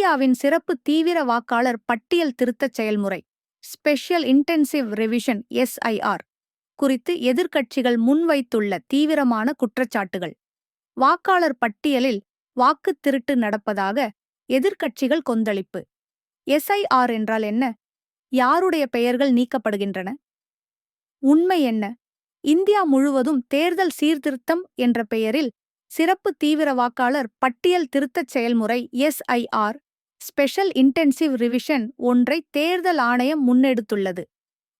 இந்தியாவின் சிறப்பு தீவிர வாக்காளர் பட்டியல் திருத்தச் செயல்முறை ஸ்பெஷல் இன்டென்சிவ் ரெவிஷன் எஸ்ஐஆர் குறித்து எதிர்க்கட்சிகள் முன்வைத்துள்ள தீவிரமான குற்றச்சாட்டுகள். வாக்காளர் பட்டியலில் வாக்குத் திருட்டு நடப்பதாக எதிர்க்கட்சிகள் கொந்தளிப்பு. எஸ்ஐஆர் என்றால் என்ன? யாருடைய பெயர்கள் நீக்கப்படுகின்றன? உண்மை என்ன? இந்தியா முழுவதும் தேர்தல் சீர்திருத்தம் என்ற பெயரில் சிறப்பு தீவிர வாக்காளர் பட்டியல் திருத்தச் செயல்முறை எஸ்ஐஆர் ஸ்பெஷல் இன்டென்சிவ் ரிவிஷன் ஒன்றை தேர்தல் ஆணையம் முன்னெடுத்துள்ளது.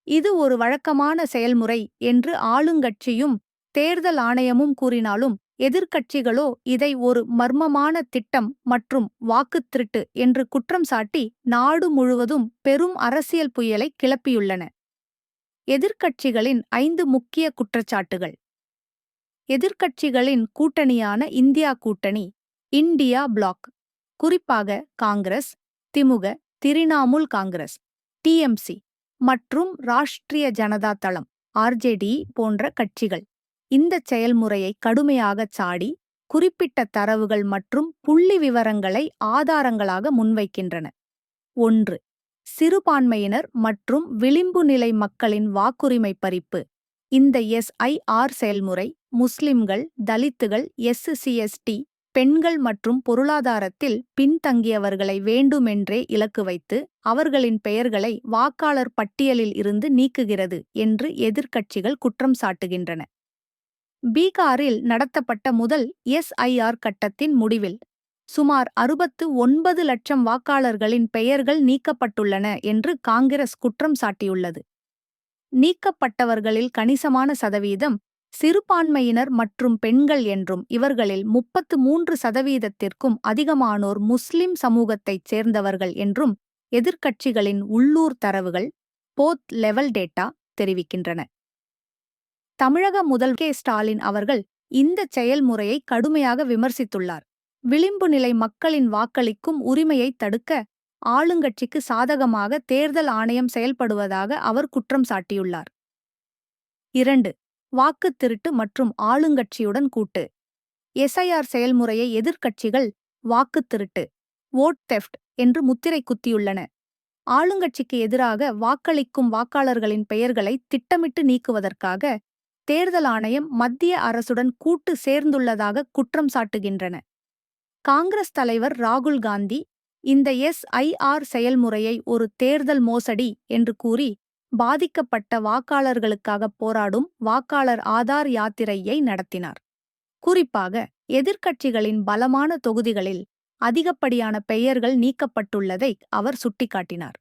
இது ஒரு வழக்கமான செயல்முறை என்று ஆளுங்கட்சியும் தேர்தல் ஆணையமும் கூறினாலும் எதிர்க்கட்சிகளோ இதை ஒரு மர்மமான திட்டம் மற்றும் வாக்குத் திருட்டு என்று குற்றம் சாட்டி நாடு முழுவதும் பெரும் அரசியல் புயலை கிளப்பியுள்ளன. எதிர்க்கட்சிகளின் ஐந்து முக்கிய குற்றச்சாட்டுகள். எதிர்க்கட்சிகளின் கூட்டணியான இந்தியா கூட்டணி இந்தியா பிளாக். குறிப்பாக காங்கிரஸ் திமுக திரிணாமுல் காங்கிரஸ் டிஎம்சி மற்றும் ராஷ்டிரிய ஜனதா தளம் ஆர்ஜேடி போன்ற கட்சிகள். இந்த செயல்முறையை கடுமையாகச் சாடி குறிப்பிட்ட தரவுகள் மற்றும் புள்ளி விவரங்களை ஆதாரங்களாக முன்வைக்கின்றன. ஒன்று சிறுபான்மையினர் மற்றும் விளிம்பு நிலை மக்களின் வாக்குரிமை பறிப்பு. இந்த எஸ்ஐஆர் செயல்முறை முஸ்லிம்கள் தலித்துகள் எஸ்சிஎஸ்டி பெண்கள் மற்றும் பொருளாதாரத்தில் பின்தங்கியவர்களை வேண்டுமென்றே இலக்கு வைத்து அவர்களின் பெயர்களை வாக்காளர் பட்டியலில் இருந்து நீக்குகிறது என்று எதிர்க்கட்சிகள் குற்றம் சாட்டுகின்றன. பீகாரில் நடத்தப்பட்ட முதல் எஸ்ஐஆர் கட்டத்தின் முடிவில் சுமார் அறுபத்து ஒன்பது லட்சம் வாக்காளர்களின் பெயர்கள் நீக்கப்பட்டுள்ளன என்று காங்கிரஸ் குற்றம் சாட்டியுள்ளது. நீக்கப்பட்டவர்களில் கணிசமான சதவீதம் சிறுபான்மையினர் மற்றும் பெண்கள் என்றும் இவர்களில் முப்பத்து மூன்று சதவீதத்திற்கும் அதிகமானோர் முஸ்லிம் சமூகத்தைச் சேர்ந்தவர்கள் என்றும் எதிர்க்கட்சிகளின் உள்ளூர் தரவுகள் போத் லெவல் டேட்டா தெரிவிக்கின்றன. தமிழக முதல் கே. ஸ்டாலின் அவர்கள் இந்த செயல்முறையை கடுமையாக விமர்சித்துள்ளார். விளிம்பு நிலை மக்களின் வாக்களிக்கும் உரிமையை தடுக்க ஆளுங்கட்சிக்கு சாதகமாக தேர்தல் ஆணையம் செயல்படுவதாக அவர் குற்றம் சாட்டியுள்ளார். இரண்டு வாக்குத் திருட்டு மற்றும் ஆளுங்கட்சியுடன் கூட்டு. எஸ்ஐஆர் செயல்முறையை எதிர்க்கட்சிகள் வாக்குத் திருட்டு ஓட் தெஃப்ட் என்று முத்திரை குத்தியுள்ளன. ஆளுங்கட்சிக்கு எதிராக வாக்களிக்கும் வாக்காளர்களின் பெயர்களை திட்டமிட்டு நீக்குவதற்காக தேர்தல் ஆணையம் மத்திய அரசுடன் கூட்டு சேர்ந்துள்ளதாக குற்றம் சாட்டுகின்றன. காங்கிரஸ் தலைவர் ராகுல் காந்தி இந்த எஸ்ஐஆர் செயல்முறையை ஒரு தேர்தல் மோசடி என்று கூறி பாதிக்கப்பட்ட வாக்காளர்களுக்காக போராடும் வாக்காளர் ஆதார் யாத்திரையை நடத்தினார். குறிப்பாக எதிர்க்கட்சிகளின் பலமான தொகுதிகளில் அதிகப்படியான பெயர்கள் நீக்கப்பட்டுள்ளதை அவர் சுட்டிக்காட்டினார்.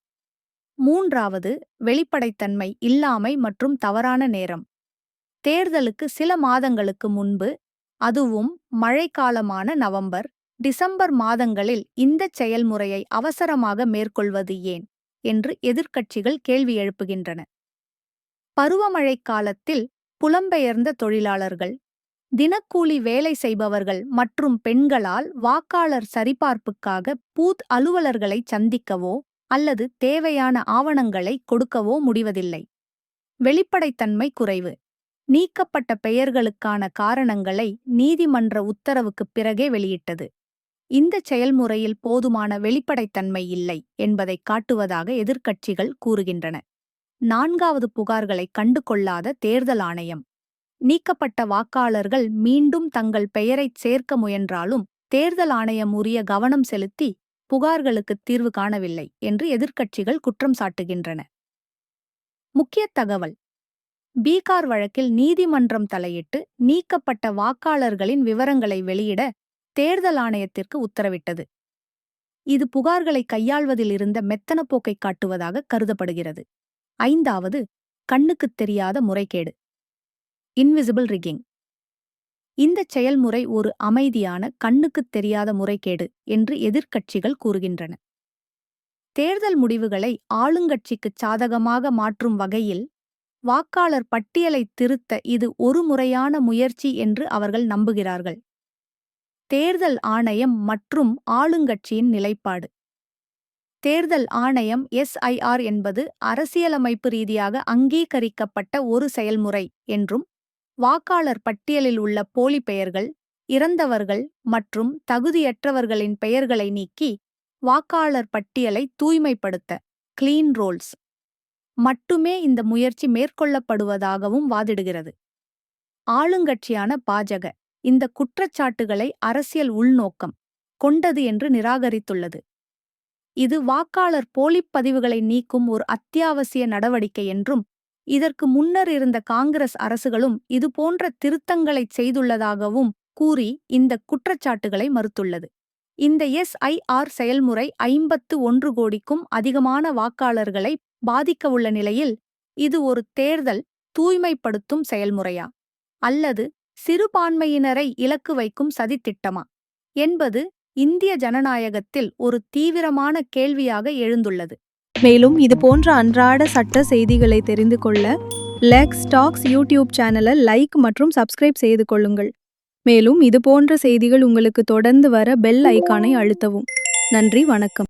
மூன்றாவது வெளிப்படைத்தன்மை இல்லாமை மற்றும் தவறான நேரம். தேர்தலுக்கு சில மாதங்களுக்கு முன்பு அதுவும் மழைக்காலமான நவம்பர் டிசம்பர் மாதங்களில் இந்தச் செயல்முறையை அவசரமாக மேற்கொள்வது ஏன்? என்று எதிர்க்கட்சிகள் கேள்வி எழுப்புகின்றன. பருவமழை காலத்தில் புலம்பெயர்ந்த தொழிலாளர்கள் தினக்கூலி வேலை செய்பவர்கள் மற்றும் பெண்களால் வாக்காளர் சரிபார்ப்புக்காக பூத் அலுவலர்களை சந்திக்கவோ அல்லது தேவையான ஆவணங்களை கொடுக்கவோ முடிவதில்லை. வெளிப்படைத்தன்மை குறைவு. நீக்கப்பட்ட பெயர்களுக்கான காரணங்களை நீதிமன்ற உத்தரவுக்குப் பிறகே வெளியிட்டது. இந்த செயல்முறையில் போதுமான வெளிப்படைத்தன்மை இல்லை என்பதை காட்டுவதாக எதிர்க்கட்சிகள் கூறுகின்றன. நான்காவது புகார்களை கண்டுகொள்ளாத தேர்தல் ஆணையம். நீக்கப்பட்ட வாக்காளர்கள் மீண்டும் தங்கள் பெயரைச் சேர்க்க முயன்றாலும் தேர்தல் ஆணையம் உரிய கவனம் செலுத்தி புகார்களுக்கு தீர்வு காணவில்லை என்று எதிர்க்கட்சிகள் குற்றம் சாட்டுகின்றன. முக்கிய தகவல். பீகார் வழக்கில் நீதிமன்றம் தலையிட்டு நீக்கப்பட்ட வாக்காளர்களின் விவரங்களை வெளியிட தேர்தல் ஆணையத்திற்கு உத்தரவிட்டது. இது புகார்களை கையாள்வதில் இருந்த மெத்தன போக்கை காட்டுவதாக கருதப்படுகிறது. ஐந்தாவது கண்ணுக்குத் தெரியாத முறைகேடு. இன்விசிபிள் ரிகிங் இந்த செயல்முறை ஒரு அமைதியான கண்ணுக்குத் தெரியாத முறைகேடு என்று எதிர்க்கட்சிகள் கூறுகின்றன. தேர்தல் முடிவுகளை ஆளுங்கட்சிக்குச் சாதகமாக மாற்றும் வகையில் வாக்காளர் பட்டியலை திருத்த இது ஒரு முறையான முயற்சி என்று அவர்கள் நம்புகிறார்கள். தேர்தல் ஆணையம் மற்றும் ஆளுங்கட்சியின் நிலைப்பாடு. தேர்தல் ஆணையம் எஸ்ஐஆர் என்பது அரசியலமைப்பு ரீதியாக அங்கீகரிக்கப்பட்ட ஒரு செயல்முறை என்றும் வாக்காளர் பட்டியலில் உள்ள போலி பெயர்கள் இறந்தவர்கள் மற்றும் தகுதியற்றவர்களின் பெயர்களை நீக்கி வாக்காளர் பட்டியலை தூய்மைப்படுத்த கிளீன் ரோல்ஸ் மட்டுமே இந்த முயற்சி மேற்கொள்ளப்படுவதாகவும் வாதிடுகிறது. ஆளுங்கட்சியான பாஜக இந்த குற்றச்சாட்டுகளை அரசியல் உள்நோக்கம் கொண்டது என்று நிராகரித்துள்ளது. இது வாக்காளர் போலிப் பதிவுகளை நீக்கும் ஒரு அத்தியாவசிய நடவடிக்கை என்றும் இதற்கு முன்னர் இருந்த காங்கிரஸ் அரசுகளும் இதுபோன்ற திருத்தங்களைச் செய்துள்ளதாகவும் கூறி இந்த குற்றச்சாட்டுகளை மறுத்துள்ளது. இந்த எஸ்ஐஆர் செயல்முறை ஐம்பத்து ஒன்று கோடிக்கும் அதிகமான வாக்காளர்களை பாதிக்கவுள்ள நிலையில் இது ஒரு தேர்தல் தூய்மைப்படுத்தும் செயல்முறையா? அல்லது சிறுபான்மையினரை இலக்கு வைக்கும் சதித்திட்டமா? என்பது இந்திய ஜனநாயகத்தில் ஒரு தீவிரமான கேள்வியாக எழுந்துள்ளது. மேலும் இது போன்ற அன்றாட சட்ட செய்திகளை தெரிந்து கொள்ள லெக்ஸ் டாக்ஸ் யூடியூப் சேனலை லைக் மற்றும் சப்ஸ்கிரைப் செய்து கொள்ளுங்கள். மேலும் இது போன்ற செய்திகள் உங்களுக்கு தொடர்ந்து வர பெல் ஐகானை அழுத்தவும். நன்றி வணக்கம்.